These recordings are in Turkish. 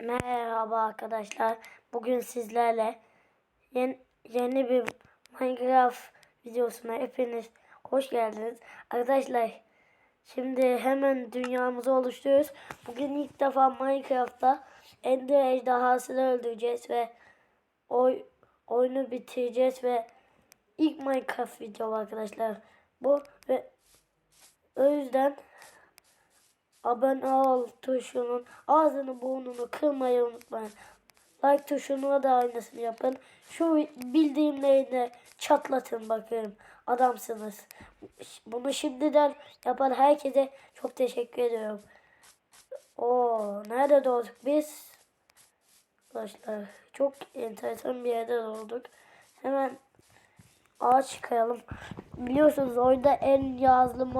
Merhaba arkadaşlar. Bugün sizlerle yeni, yeni bir Minecraft videosuna hepiniz hoş geldiniz. Arkadaşlar şimdi hemen dünyamızı oluşturuyoruz. Bugün ilk defa Minecraft'ta Ender ejderhasını öldüreceğiz ve oy, oyunu bitireceğiz ve ilk Minecraft video arkadaşlar. Bu ve o yüzden abone ol tuşunun ağzını burnunu kırmayı unutmayın. Like tuşuna da aynısını yapın. Şu bildiğimlerini çatlatın bakayım. Adamsınız. Bunu şimdiden yapan herkese çok teşekkür ediyorum. Oo, nerede doğduk biz? Arkadaşlar çok enteresan bir yerde doğduk. Hemen ağaç çıkaralım. Biliyorsunuz oyunda en yazlım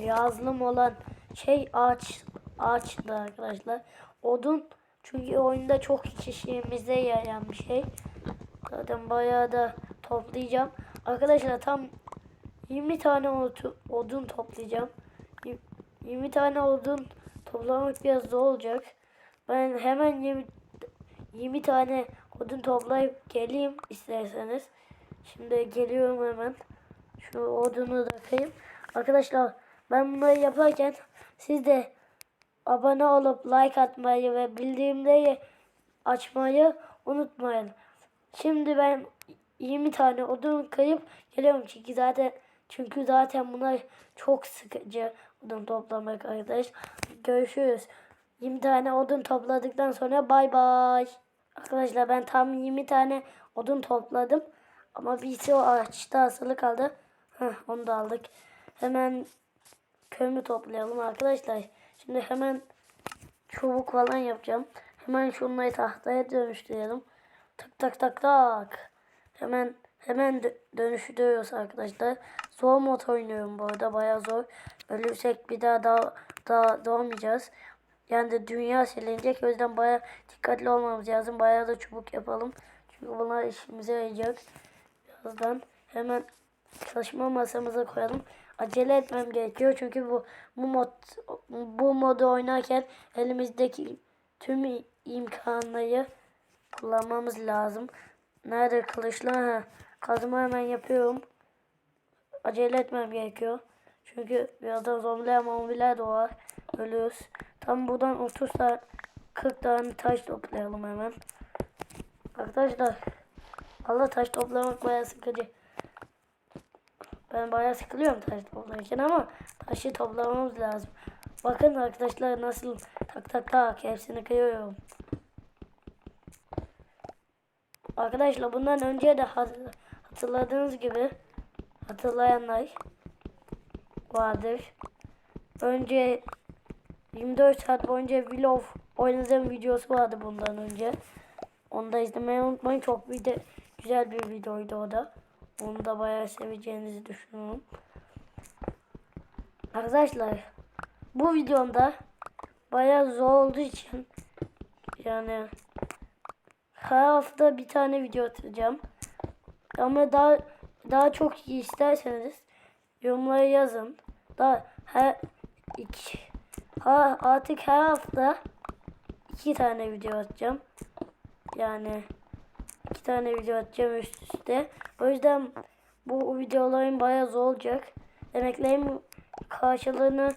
yazlım olan şey ağaç ağaçtı arkadaşlar. Odun çünkü oyunda çok kişimize yarayan bir şey. Zaten bayağı da toplayacağım. Arkadaşlar tam 20 tane odun toplayacağım. Y- 20 tane odun toplamak biraz zor olacak. Ben hemen 20, 20 tane odun toplayıp geleyim isterseniz. Şimdi geliyorum hemen. Şu odunu da kayayım. Arkadaşlar ben bunları yaparken siz de abone olup like atmayı ve bildirimleri açmayı unutmayın. Şimdi ben 20 tane odun kayıp geliyorum çünkü zaten çünkü zaten bunlar çok sıkıcı odun toplamak arkadaş. Görüşürüz. 20 tane odun topladıktan sonra bay bay. Arkadaşlar ben tam 20 tane odun topladım. Ama birisi o ağaçta asılı kaldı. Heh, onu da aldık. Hemen kömür toplayalım arkadaşlar. Şimdi hemen çubuk falan yapacağım. Hemen şunları tahtaya dönüştürelim. Tak tak tak tak. Hemen hemen dö- dönüştürüyoruz arkadaşlar. Zor mod oynuyorum bu arada bayağı zor. Ölürsek bir daha daha, daha doğmayacağız. Yani de dünya silinecek. O yüzden bayağı dikkatli olmamız lazım. Bayağı da çubuk yapalım. Çünkü bunlar işimize yarayacak. Birazdan hemen çalışma masamıza koyalım. Acele etmem gerekiyor çünkü bu bu mod bu modu oynarken elimizdeki tüm imkanları kullanmamız lazım. Nerede kılıçlar? Ha, kazma hemen yapıyorum. Acele etmem gerekiyor. Çünkü birazdan zombiler mombiler doğar. Ölüyoruz. Tam buradan 30 tane 40 tane taş toplayalım hemen. Arkadaşlar Allah taş toplamak bayağı sıkıcı. Ben bayağı sıkılıyorum taş toplarken ama taşı toplamamız lazım. Bakın arkadaşlar nasıl tak tak tak hepsini kıyıyorum. Arkadaşlar bundan önce de hat- hatırladığınız gibi hatırlayanlar vardır. Önce 24 saat boyunca vlog oynadığım videosu vardı bundan önce. Onu da izlemeyi unutmayın. Çok bir de güzel bir videoydu o da. Onu da bayağı seveceğinizi düşünüyorum. Arkadaşlar bu videomda bayağı zor olduğu için yani her hafta bir tane video atacağım. Ama daha daha çok iyi isterseniz yorumlara yazın. Daha her iki ha, artık her hafta iki tane video atacağım. Yani iki tane video atacağım üst üste. O yüzden bu videoların bayağı zor olacak. Emeklerimin karşılığını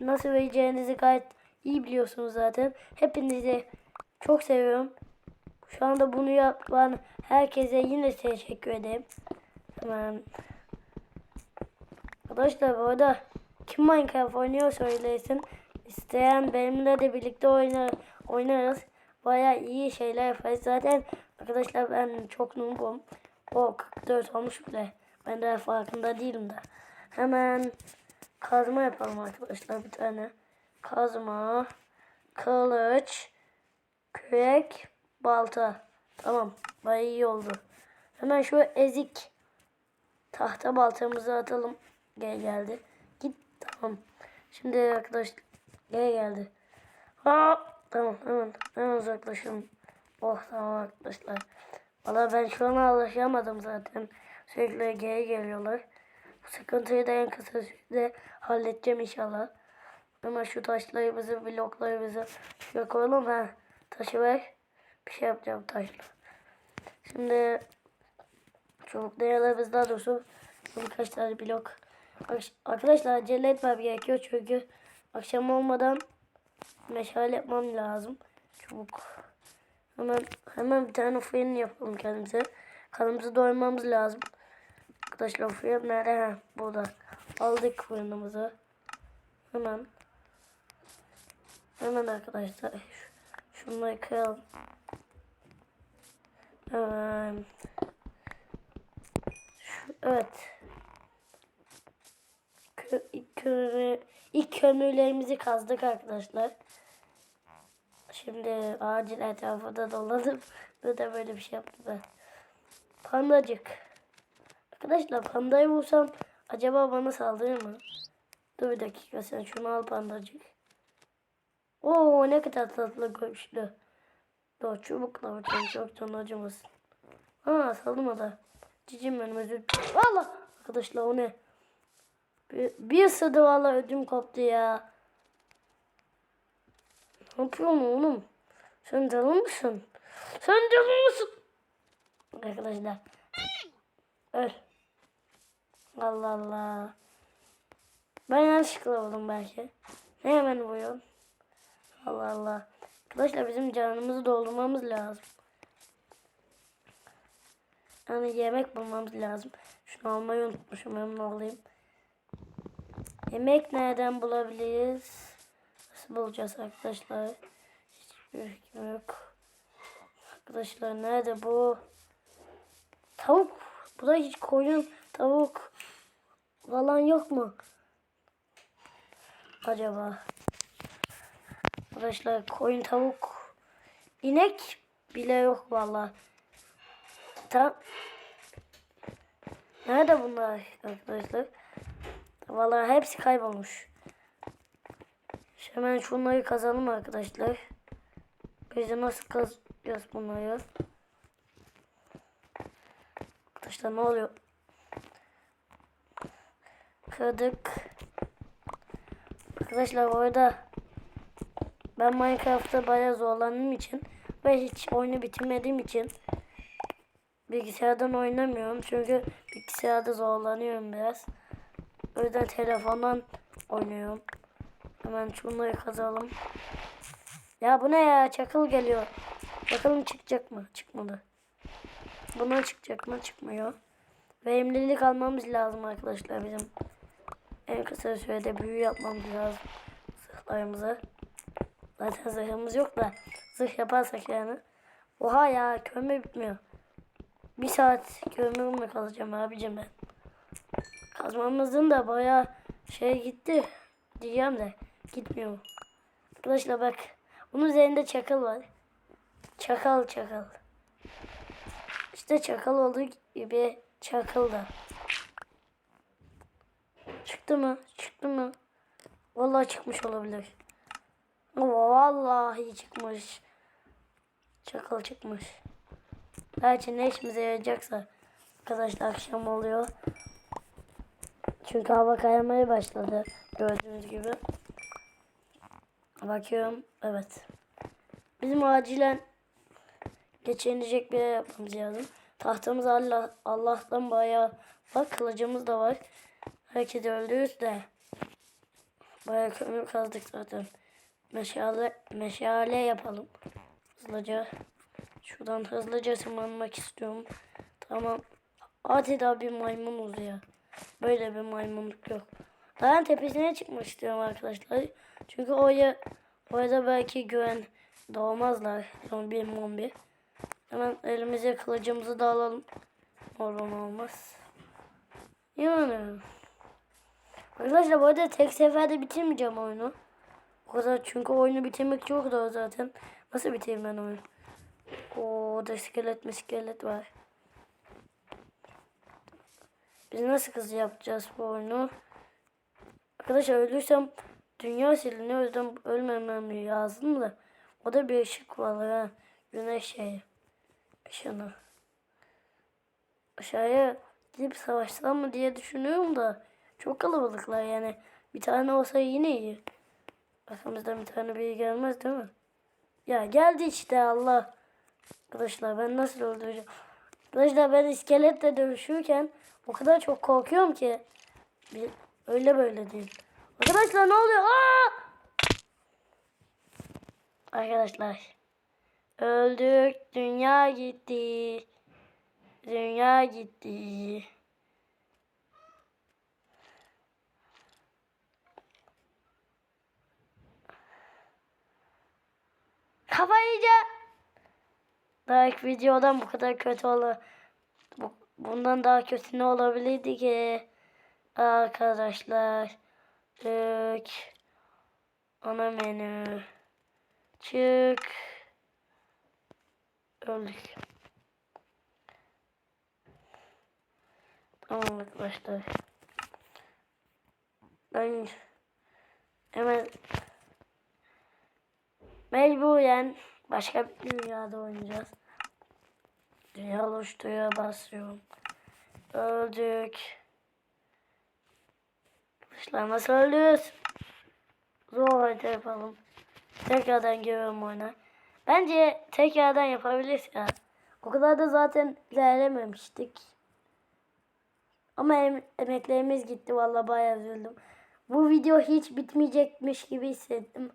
nasıl vereceğinizi gayet iyi biliyorsunuz zaten. Hepinizi çok seviyorum. Şu anda bunu yapan herkese yine teşekkür ederim. Hemen. Arkadaşlar bu arada kim Minecraft oynuyor söylesin. İsteyen benimle de birlikte oynar, oynarız. Baya iyi şeyler yaparız. Zaten arkadaşlar ben çok noobum. O 44 olmuş bile. Ben de farkında değilim de. Hemen kazma yapalım arkadaşlar bir tane. Kazma, kılıç, kürek, balta. Tamam. Baya iyi oldu. Hemen şu ezik tahta baltamızı atalım. Gel geldi. Git. Tamam. Şimdi arkadaş gel geldi. Ha, tamam hemen hemen uzaklaşalım. Oh tamam arkadaşlar. Valla ben şu an alışamadım zaten. Sürekli geri geliyorlar. Bu sıkıntıyı da en kısa sürede halledeceğim inşallah. Ama şu taşlarımızı, bloklarımızı şuraya koyalım ha. Taşı ver. Bir şey yapacağım taşla. Şimdi çubuk dayalarımız daha doğrusu birkaç tane blok. Arkadaşlar acele etmem gerekiyor çünkü akşam olmadan meşale yapmam lazım. Çubuk. Hemen hemen bir tane fırın yapalım kendimize. Kanımızı doyurmamız lazım. Arkadaşlar fırın nerede? Ha, burada. Aldık fırınımızı. Hemen. Hemen arkadaşlar. Şunları kıralım. Hemen. Şu- Evet. Kö, kömürlerimizi kazdık arkadaşlar. Şimdi acil etrafı da doladım. Neden böyle bir şey yaptım ben? Pandacık. Arkadaşlar pandayı vursam acaba bana saldırır mı? Dur bir dakika sen şunu al pandacık. Oo ne kadar tatlı görmüşlü. Dur çubukla bakayım çok canı acımasın. Ha saldırmadı. Cicim benim özür Valla arkadaşlar o ne? Bir, bir ısırdı valla ödüm koptu ya. Ne yapıyorsun oğlum? Sen deli misin? Sen deli misin? Arkadaşlar. Öl. Allah Allah. Ben yanlışlıkla vurdum belki. Ne hemen vuruyorsun? Allah Allah. Arkadaşlar bizim canımızı doldurmamız lazım. Yani yemek bulmamız lazım. Şunu almayı unutmuşum. Emin olayım. Yemek nereden bulabiliriz? Bulacağız arkadaşlar? Hiçbir fikrim yok. Arkadaşlar nerede bu? Tavuk. Burada hiç koyun, tavuk falan yok mu? Acaba? Arkadaşlar koyun, tavuk, inek bile yok vallahi. Tam Nerede bunlar arkadaşlar? Vallahi hepsi kaybolmuş. Hemen şunları kazalım arkadaşlar. Biz nasıl kazacağız bunları? Arkadaşlar ne oluyor? Kırdık. Arkadaşlar bu arada ben Minecraft'ta bayağı zorlandığım için ve hiç oyunu bitirmediğim için bilgisayardan oynamıyorum. Çünkü bilgisayarda zorlanıyorum biraz. O yüzden telefondan oynuyorum. Hemen şunları kazalım. Ya bu ne ya? Çakıl geliyor. Bakalım çıkacak mı? Çıkmadı. Buna çıkacak mı? Çıkmıyor. Verimlilik almamız lazım arkadaşlar bizim. En kısa sürede büyü yapmamız lazım. Zırhlarımızı. Zaten zırhımız yok da zırh yaparsak yani. Oha ya kömür bitmiyor. Bir saat kömür mü kalacağım abicim ben. Kazmamızın da baya şey gitti. Diyeceğim de gitmiyor. Arkadaşlar bak. Bunun üzerinde çakal var. Çakal çakal. İşte çakal olduğu gibi çakal da. Çıktı mı? Çıktı mı? Vallahi çıkmış olabilir. Vallahi çıkmış. Çakal çıkmış. Belki ne işimize yarayacaksa. Arkadaşlar akşam oluyor. Çünkü hava kaymaya başladı. Gördüğünüz gibi. Bakıyorum. Evet. Bizim acilen geçenilecek bir yer yapmamız lazım. Tahtamız Allah, Allah'tan bayağı bak kılıcımız da var. Herkesi öldürürüz de. Bayağı kömür kazdık zaten. Meşale, meşale yapalım. Hızlıca. Şuradan hızlıca tırmanmak istiyorum. Tamam. Adeta bir maymunuz ya. Böyle bir maymunluk yok. Dağın tepesine çıkmak istiyorum arkadaşlar. Çünkü oraya orada belki güven doğmazlar. Zombi mombi. Hemen elimize kılıcımızı da alalım. Oradan olmaz. Yani. Arkadaşlar bu arada tek seferde bitirmeyeceğim oyunu. O kadar çünkü oyunu bitirmek çok zor zaten. Nasıl bitireyim ben oyunu? Oo da iskelet mi iskelet var. Biz nasıl kız yapacağız bu oyunu? Arkadaşlar ölürsem dünya siliniyor. O ölmemem lazım da. O da bir ışık var ha. Güneş şeyi. Işını. Aşağıya gidip savaşsam mı diye düşünüyorum da. Çok kalabalıklar yani. Bir tane olsa yine iyi. Arkamızdan bir tane biri gelmez değil mi? Ya geldi işte Allah. Arkadaşlar ben nasıl öldüreceğim? Arkadaşlar ben iskeletle dövüşürken o kadar çok korkuyorum ki. Bir, öyle böyle değil. Arkadaşlar ne oluyor? Aa! Arkadaşlar. Öldük. Dünya gitti. Dünya gitti. Kafayı yiyeceğim. Daha ilk videodan bu kadar kötü olur. Bu, bundan daha kötü ne olabilirdi ki? Arkadaşlar. Çık. Ana menü. Çık. Öldük. Tamam arkadaşlar. Ben hemen mecburen başka bir dünyada oynayacağız. Dünya oluşturuyor basıyorum. Öldük. Arkadaşlar nasıl öldürüyoruz? Zor harita yapalım. Tekrardan giriyorum oyuna. Bence tekrardan yapabiliriz ya. O kadar da zaten ilerlememiştik. Ama em- emeklerimiz gitti. Vallahi bayağı üzüldüm. Bu video hiç bitmeyecekmiş gibi hissettim.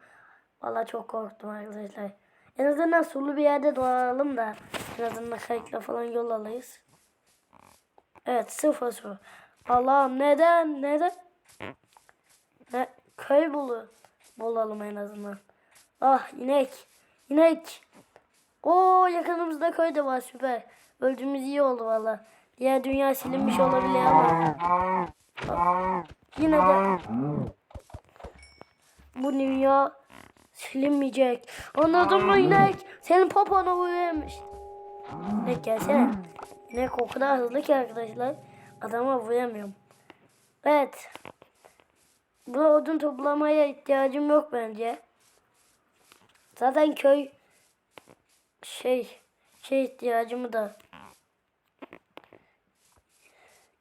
Vallahi çok korktum arkadaşlar. En azından sulu bir yerde doğalım da en azından kayıkla falan yol alırız. Evet sıfır su. Allah'ım neden neden? Ne? Köy bulu bulalım en azından. Ah inek. İnek. Oo yakınımızda köy de var süper. Öldüğümüz iyi oldu valla. Diğer dünya silinmiş olabilir ama. Bak, Yine de bu dünya silinmeyecek. Anladın mı inek? Senin popona vuruyormuş. İnek gelsene. İnek o kadar hızlı ki arkadaşlar. Adama vuramıyorum. Evet. Bu odun toplamaya ihtiyacım yok bence. Zaten köy şey şey ihtiyacımı da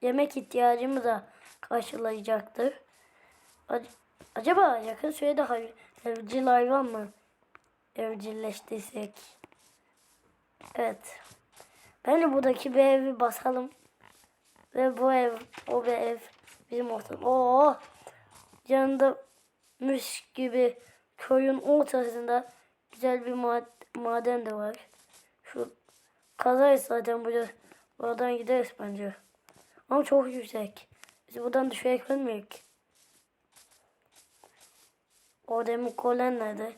yemek ihtiyacımı da karşılayacaktır. Ac- Acaba yakın sürede hay- evcil hayvan mı evcilleştirsek? Evet. Bence buradaki bir evi basalım. Ve bu ev, o bir ev bizim ortamda. Oo! Yanında müş gibi köyün ortasında güzel bir ma- maden de var. Şu kazarız zaten burada. Buradan gideriz bence. Ama çok yüksek. Biz buradan düşerek ölmeyek. O demir golem nerede?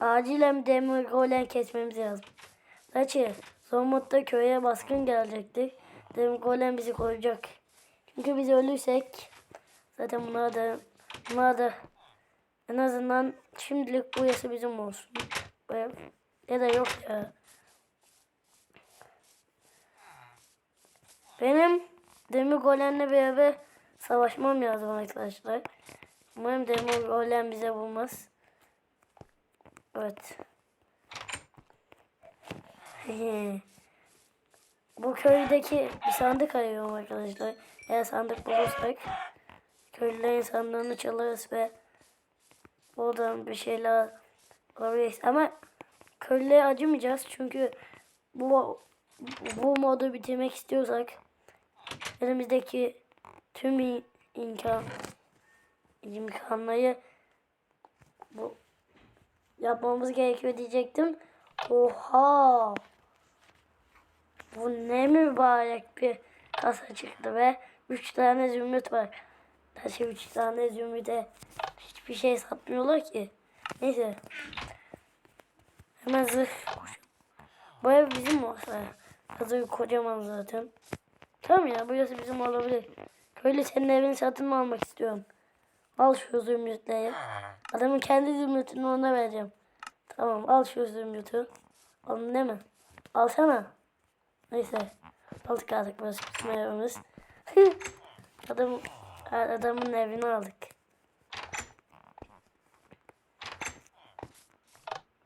Acilen demir golem kesmemiz lazım. Gerçi son modda köye baskın gelecekti. Demir golem bizi koruyacak. Çünkü biz ölürsek zaten bunlar da bunlar en azından şimdilik bu yası bizim olsun. Ya da yok ya. Benim demir golemle beraber savaşmam lazım arkadaşlar. Umarım demir golem bize bulmaz. Evet. Bu köydeki bir sandık arıyorum arkadaşlar. Eğer sandık bulursak köylülerin sandığını çalarız ve oradan bir şeyler alabiliriz. Ama köylüye acımayacağız çünkü bu bu modu bitirmek istiyorsak elimizdeki tüm im- imkan imkanları bu yapmamız gerekiyor diyecektim. Oha! Bu ne mübarek bir kasa çıktı ve 3 tane zümrüt var. Taşı 3 tane zümrüte hiçbir şey satmıyorlar ki. Neyse. Hemen zırh ev bizim olsa. Hazır kocaman zaten. Tamam ya burası bizim olabilir. Köylü senin evini satın mı almak istiyorum. Al şu zümrütleri. Adamın kendi zümrütünü ona vereceğim. Tamam al şu zümrütü. Alın değil mi? Alsana. Neyse. Aldık aldık burası bizim evimiz. Adam, adamın evini aldık.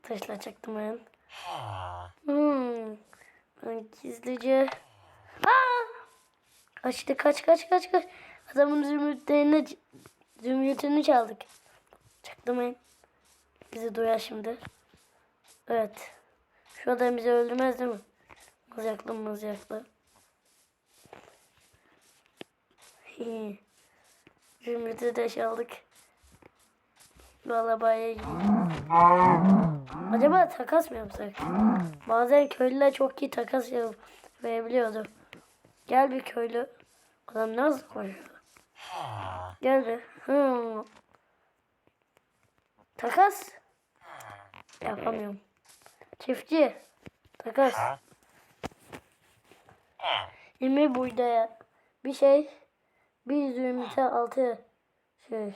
Taşla çaktım ben. Hmm. Ben gizlice... Aa! Kaçtı kaç kaç kaç kaç. Adamın zümrütlerini zümrütünü çaldık. Çaktım ben. Bizi duyar şimdi. Evet. Şu adam bizi öldürmez değil mi? Mızraklı mızraklı. Hi. Zümrüt'ü de çaldık. Valla bayağı iyi. Acaba takas mı yapsak? Bazen köylüler çok iyi takas yapabiliyordu. Gel bir köylü. Adam nasıl koşuyor? Gel bir. Hmm. Takas. Yapamıyorum. Çiftçi. Takas. 20 buğdaya. Bir şey. Bir zümrüte altı şey.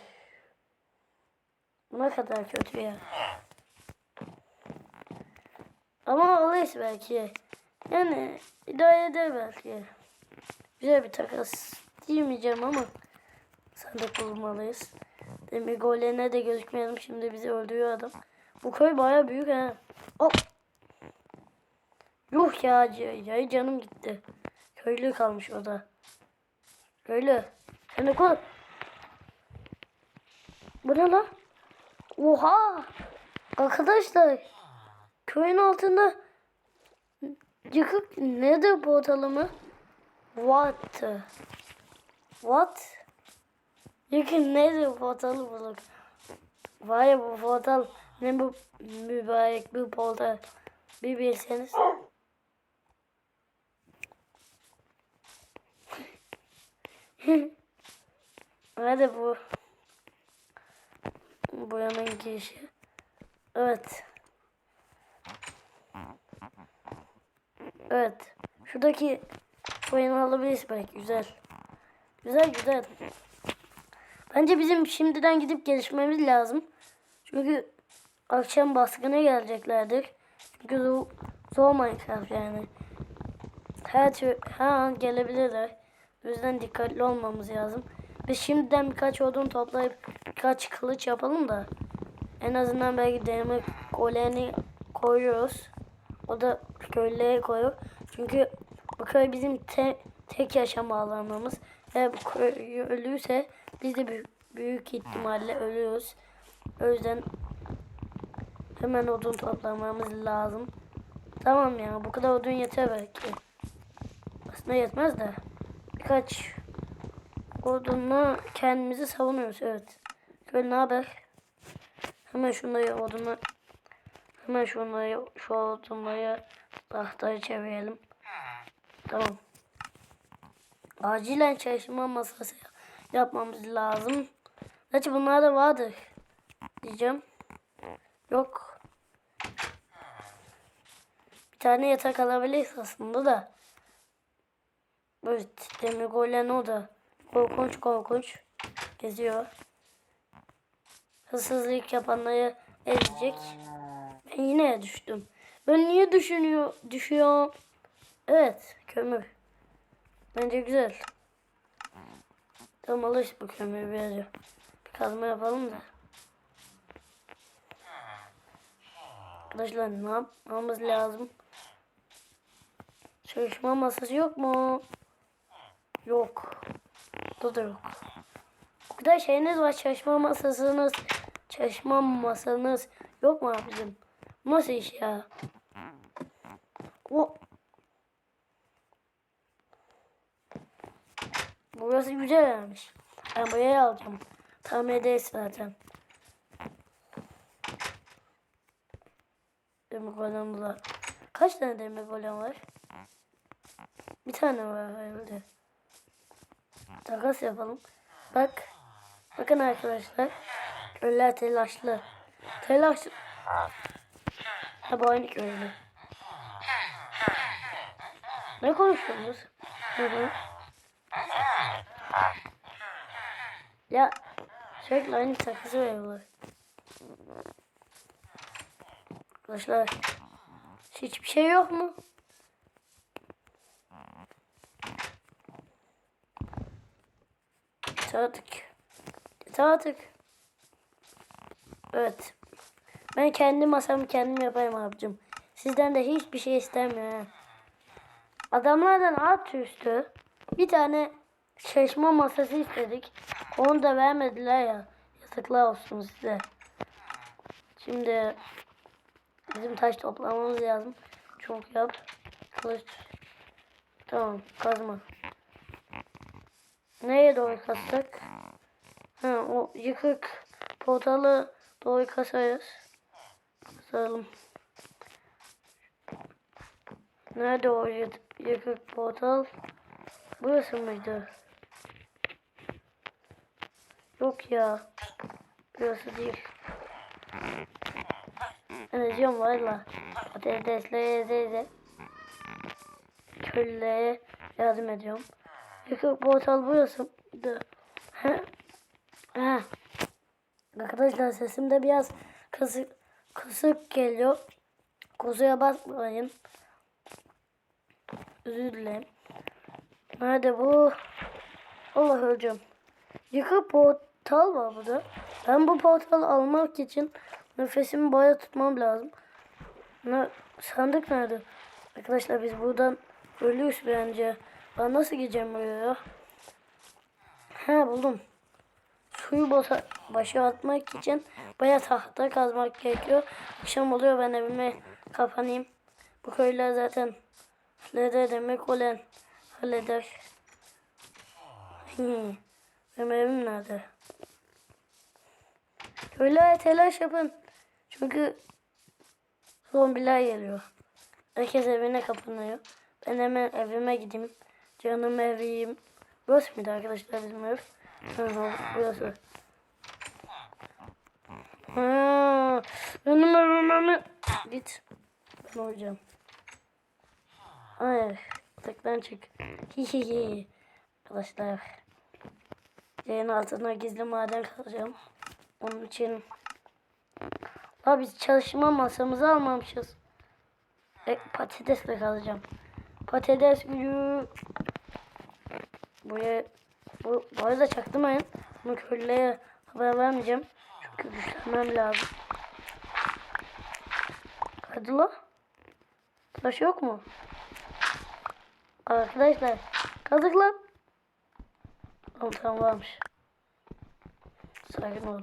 Ne kadar kötü ya. Ama alırız belki. Yani idare eder belki. Güzel bir takas diyemeyeceğim ama sandık bulmalıyız. Demir gollerine de gözükmeyelim. Şimdi bizi öldürüyor adam. Bu köy baya büyük ha. Hop. Yuh ya, ya canım gitti. Köylü kalmış o. Sen de koy. Bu ne lan? Oha! Arkadaşlar. Köyün altında yıkık nedir portalı mı? What? What? Yıkık nedir portalı bulduk. Vay bu portal ne bu mübarek bir portal. Bir bilseniz. Hadi bu. Boyanın girişi. Evet. Evet. Şuradaki boyanı alabiliriz belki. Güzel. Güzel güzel. Bence bizim şimdiden gidip gelişmemiz lazım. Çünkü akşam baskına geleceklerdir. Çünkü zor, zor Minecraft yani. Her, her an gelebilirler. O yüzden dikkatli olmamız lazım. Biz şimdiden birkaç odun toplayıp birkaç kılıç yapalım da en azından belki demir goleni koyuyoruz. O da köylüye koyuyor. Çünkü bu köy bizim te- tek yaşam alanımız. Eğer bu köy ölürse biz de büyük, büyük ihtimalle ölüyoruz. O yüzden hemen odun toplamamız lazım. Tamam ya bu kadar odun yeter belki. Aslında yetmez de birkaç odunla kendimizi savunuyoruz evet. Köylü ne haber? Hemen şunları odunu hemen şunları şu odunları tahtaya çevirelim. Tamam. Acilen çalışma masası yapmamız lazım. Gerçi bunlar da vardır. Diyeceğim. Yok. Bir tane yatak alabiliriz aslında da. Evet. Demir golem o da. Korkunç korkunç. Geziyor. Hırsızlık yapanları ezecek. Ben yine düştüm. Ben niye düşünüyor, düşüyor? Evet, kömür. Bence güzel. Tamam alış bu kömürü veriyor. Bir kazma yapalım da. Arkadaşlar ne yapmamız lazım? Çalışma masası yok mu? Yok. Bu da yok. Kadar şeyiniz var. Çalışma masasınız. Çalışma masanız yok mu abicim? Nasıl iş ya? O Burası güzelmiş. Ben buraya alacağım. Tamir ederiz zaten. Demir golem burada. Kaç tane demir golem var? Bir tane var herhalde. Takas yapalım. Bak. Bakın arkadaşlar. Köylüler telaşlı. Telaş. Ha bu aynı köylü. Ne konuşuyorsunuz? Hı hı. Ya sürekli aynı takısı veriyorlar. Arkadaşlar hiçbir şey yok mu? Yeter artık. Evet. Ben kendi masamı kendim yapayım abicim. Sizden de hiçbir şey istemiyorum. Adamlardan alt üstü bir tane çalışma masası istedik. Onu da vermediler ya. Yazıklar olsun size. Şimdi Bizim taş toplamamız lazım. Çok yap. Kılıç. Tamam kazma. Neye doğru kazsak? Ha o yıkık portalı doğru kasarız. Kazalım. Nerede o yı- yıkık portal? Burası mıydı? Yok ya. Burası değil. Ben diyorum valla. Patateslere de köylülere yardım ediyorum. Yıkık portal burası? Ha? Ha. Arkadaşlar sesim de biraz kısık, kısık geliyor. Kusura bakmayın. Özür dilerim. Nerede bu? Allah öleceğim. Yıkık portal var burada. Ben bu portalı almak için nefesimi baya tutmam lazım. Ne, sandık nerede? Arkadaşlar biz buradan ölüyoruz bence. Ben nasıl gideceğim buraya ya? He buldum. Suyu başa atmak için baya tahta kazmak gerekiyor. Akşam oluyor ben evime kapanayım. Bu köylüler zaten halleder demek olan halleder. Hmm. Benim evim nerede? Köylüler telaş yapın. Çünkü zombiler geliyor. Herkes evine kapanıyor. Ben hemen evime gideyim. Canım evim. Burası mıydı arkadaşlar bizim ev? Hı burası. Ha, benim evime Git. Ben olacağım. Hayır. Tıktan çık. Hihihi. Arkadaşlar. Yayın altına gizli maden kalacağım. Onun için. Abi biz çalışma masamızı almamışız. E, patatesle kalacağım. Patates gücü. Buraya bu, bu arada çaktırmayın. Bunu köylüye haber vermeyeceğim. Çünkü güçlenmem lazım. Hadi la. Taş yok mu? Arkadaşlar kazık lan. Tamam tamam varmış. Sakin ol.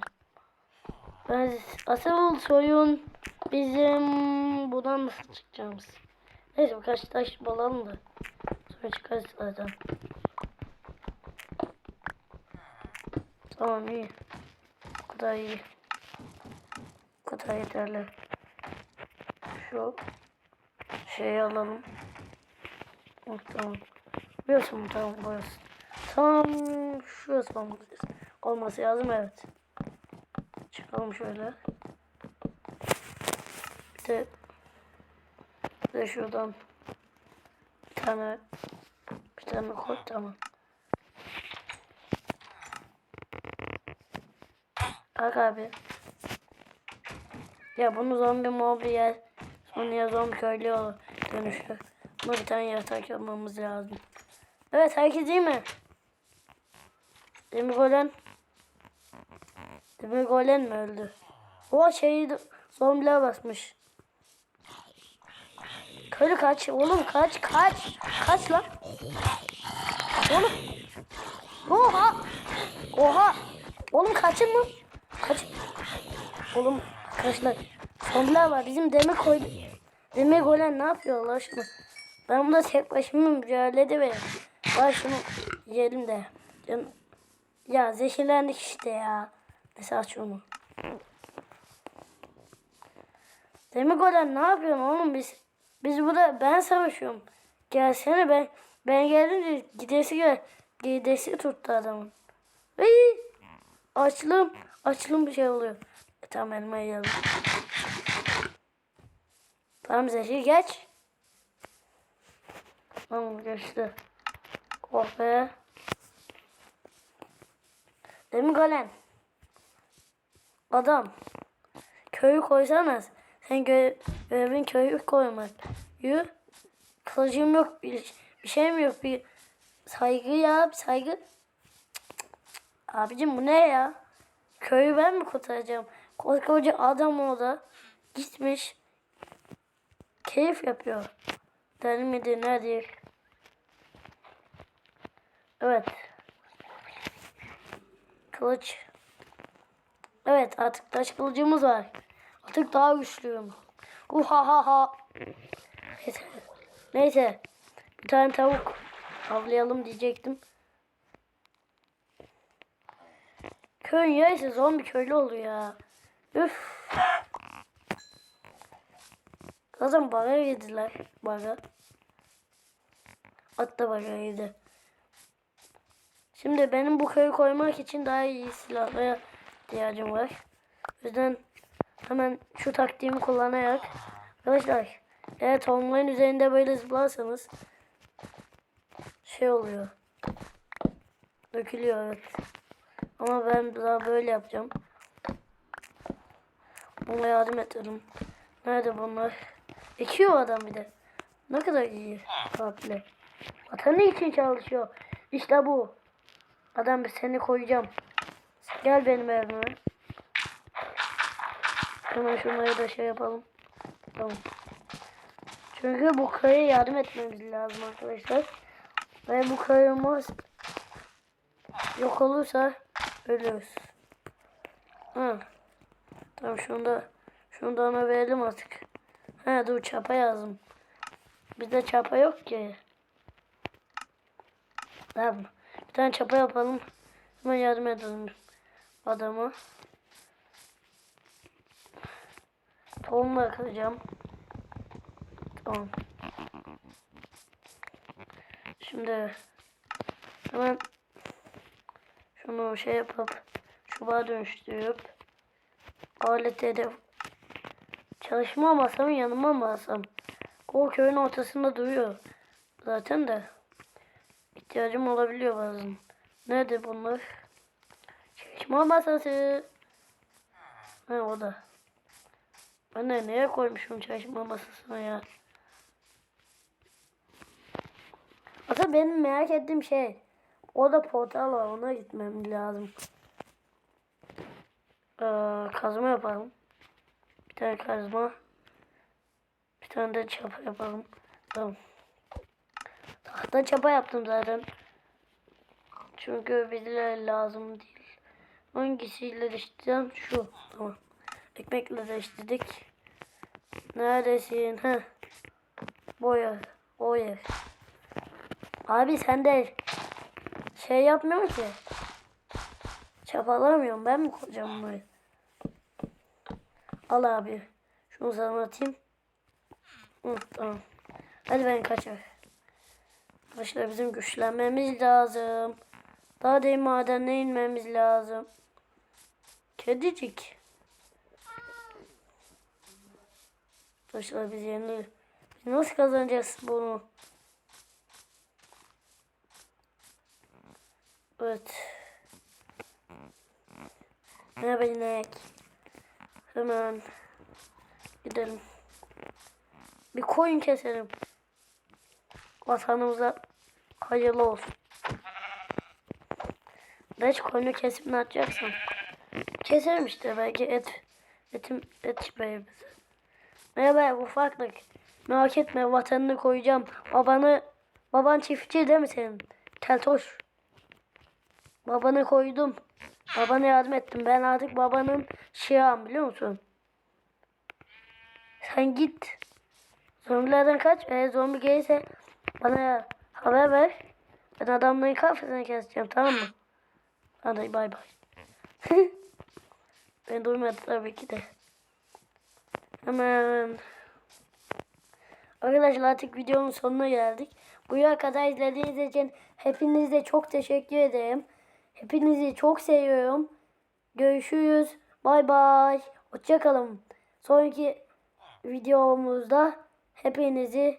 Ben asıl sorun bizim buradan nasıl çıkacağımız. Neyse birkaç taş bulalım da. Sonra çıkarız zaten. Tamam iyi. Bu kadar iyi. Bu kadar yeterli. Şu şeyi alalım. Oh, tamam. Burası mı? Tamam burası. Tam şurası olması, olması lazım evet. Çıkalım şöyle. Bir de, bir de şuradan bir tane bir tane koy tamam. Bak abi. Ya bunu zombi mobi yer. Sonra zombi köylü olur. Dönüşür. Buna bir tane yatak yapmamız lazım. Evet herkes iyi mi? Demir Golem. Demir Golem mi öldü? O şeyi zombiler basmış. Köylü kaç. Oğlum kaç kaç. Kaç lan. Oğlum. Oha. Oha. Oğlum kaçın mı? Kaç. Oğlum arkadaşlar. Zombiler var. Bizim demir koydu. Demir golem ne yapıyor Allah aşkına? Ben bunda tek başıma mücadele edemem. Var şunu yiyelim de. Ya zehirlendik işte ya. Ne saçma Demir golem ne yapıyorsun oğlum biz? Biz burada ben savaşıyorum. Gelsene ben ben geldim de gidesi gel. Gidesi tuttu adamın. Ay, açlım açlım bir şey oluyor. E, tamam elmayı yiyelim. Tamam zehir geç. Tamam geçti. Oh be. Demir golem. Adam. Köyü koysanız. Sen gö görevin köyü koymak. Yürü. Kılıcım yok. Bir, bir şeyim yok. Bir saygı ya. Bir saygı. Abicim bu ne ya? Köyü ben mi kurtaracağım? Koskoca adam orada. Gitmiş. Keyif yapıyor. Deli midir nedir? Evet. Kılıç. Evet artık taş kılıcımız var. Artık daha güçlüyüm. Uhahaha. Neyse. Neyse. Bir tane tavuk avlayalım diyecektim. Köyün yarısı zombi köylü oluyor ya. Üf. Zaten baga yediler. Baga. At da baga yedi. Şimdi benim bu köyü koymak için daha iyi silahlara ihtiyacım var. O yüzden hemen şu taktiğimi kullanarak arkadaşlar eğer tohumların üzerinde böyle zıplarsanız şey oluyor. Dökülüyor evet. Ama ben daha böyle yapacağım. Ona yardım ederim. Nerede bunlar? Ekiyor adam bir de. Ne kadar iyi. Kalple. Vatanı için çalışıyor. İşte bu. Adam bir seni koyacağım. Gel benim evime. Hemen şunları da şey yapalım. Tamam. Çünkü bu köye yardım etmemiz lazım arkadaşlar. Ve bu köyümüz yok olursa ölürüz. Ha. Tamam şunu da şunu da ona verelim artık. Ha dur çapa yazdım. Bizde çapa yok ki. Tamam. Bir tane çapa yapalım. Hemen yardım edelim adama. Tohumla kıracağım. Tamam. Şimdi hemen şunu şey yapıp çubuğa dönüştürüp alete de çalışma masam yanıma mı alsam? O köyün ortasında duruyor. Zaten de ihtiyacım olabiliyor bazen. Nerede bunlar? Çalışma masası. Ha o da. Ben de nereye koymuşum çalışma masasına ya? Aslında benim merak ettiğim şey o da portal var ona gitmem lazım. Ee, kazma yapalım. Bir tane kazma. Bir tane de çapa yapalım. Tamam. Tahta çapa yaptım zaten. Çünkü bize lazım değil. Hangisiyle değiştireceğim? Şu. Tamam. Ekmekle değiştirdik. Neredesin? Heh. Boya. Yer. Abi sen de şey yapmıyor ki. Çapalamıyorum. Ben mi koyacağım bunu? Al abi. Şunu sana atayım. Hı, tamam. Hadi ben kaçar. Arkadaşlar bizim güçlenmemiz lazım. Daha derin madenle inmemiz lazım. Kedicik. Arkadaşlar biz yeni biz nasıl kazanacağız bunu? Evet. Ne binek. Hemen gidelim. Bir koyun keselim. Vatanımıza hayırlı olsun. Beş koyunu kesip ne yapacaksın? Keserim işte belki et. Etim et çıkıyor bize. Merhaba ufaklık. Merak etme vatanını koyacağım. Babanı baban çiftçi değil mi senin? Keltoş. Babanı koydum. Babana yardım ettim. Ben artık babanın şiam biliyor musun? Sen git. Zombilerden kaç. Eğer zombi gelirse bana haber ver. Ben adamların kafasını keseceğim tamam mı? Hadi bay bay. ben duymadım tabii ki de. Hemen. Arkadaşlar artık videonun sonuna geldik. Buraya kadar izlediğiniz için hepinize çok teşekkür ederim. Hepinizi çok seviyorum. Görüşürüz. Bay bay. Hoşçakalın. Sonraki videomuzda hepinizi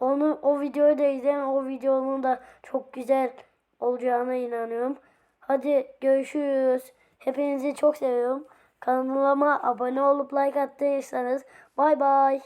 onu o videoyu da izleyin. O videonun da çok güzel olacağına inanıyorum. Hadi görüşürüz. Hepinizi çok seviyorum. Kanalıma abone olup like attıysanız bay bay.